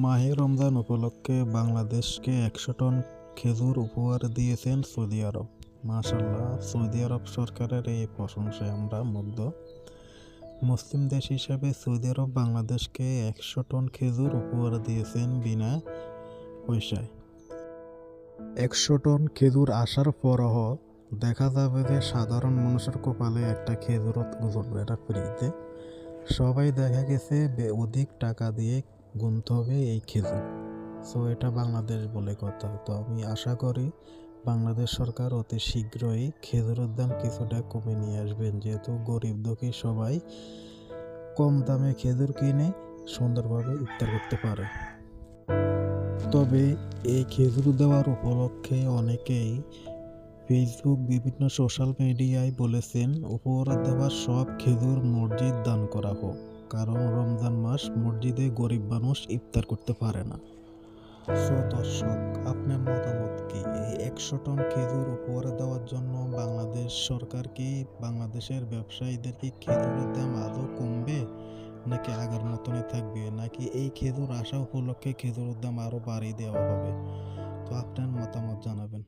মাহে রমজান উপলক্ষে বাংলাদেশকে একশো টন খেজুর উপহার দিয়েছেন সৌদি আরব। মাশাল্লাহ সৌদি আরব সরকারের এই প্রশংসায় আমরা মুগ্ধ। মুসলিম দেশ হিসাবে সৌদি আরব বাংলাদেশকে একশো টন খেজুর উপহার দিয়েছেন বিনা পয়সায়। একশো টন খেজুর আসার পরও দেখা যাবে যে সাধারণ মানুষের কপালে একটা খেজুর গুজরবে এটা ফ্রিতে সবাই দেখা গেছে অধিক টাকা দিয়ে গুনতে হবে এই খেজুর। সো এটা বাংলাদেশ বলে কথা। তো আমি আশা করি বাংলাদেশ সরকার অতি শীঘ্রই খেজুরের দাম কিছুটা কমে নিয়ে আসবেন। যেহেতু গরিব দুঃখী সবাই কম দামে খেজুর কিনে সুন্দরভাবে ইফতার করতে পারে। তবে এই খেজুর দেওয়ার উপলক্ষে অনেকেই ফেসবুক বিভিন্ন সোশ্যাল মিডিয়ায় বলেছেন, উপহার দেওয়া সব খেজুর মসজিদ দান করা হোক। কারণ রমজান মাস মসজিদে গরিব মানুষ ইফতার করতে পারে না। দর্শক, আপনার মতামত কি? এই একশো টন খেজুর উপহার দেওয়ার জন্য বাংলাদেশ সরকার কি বাংলাদেশের ব্যবসায়ীদের কি খেজুরের দাম আদৌ কমবে? নাকি আগের মতনই থাকবে? নাকি এই খেজুর আসা উপলক্ষে খেজুরের দাম আরও বাড়িয়ে দেওয়া হবে? তো আপনার মতামত জানাবেন।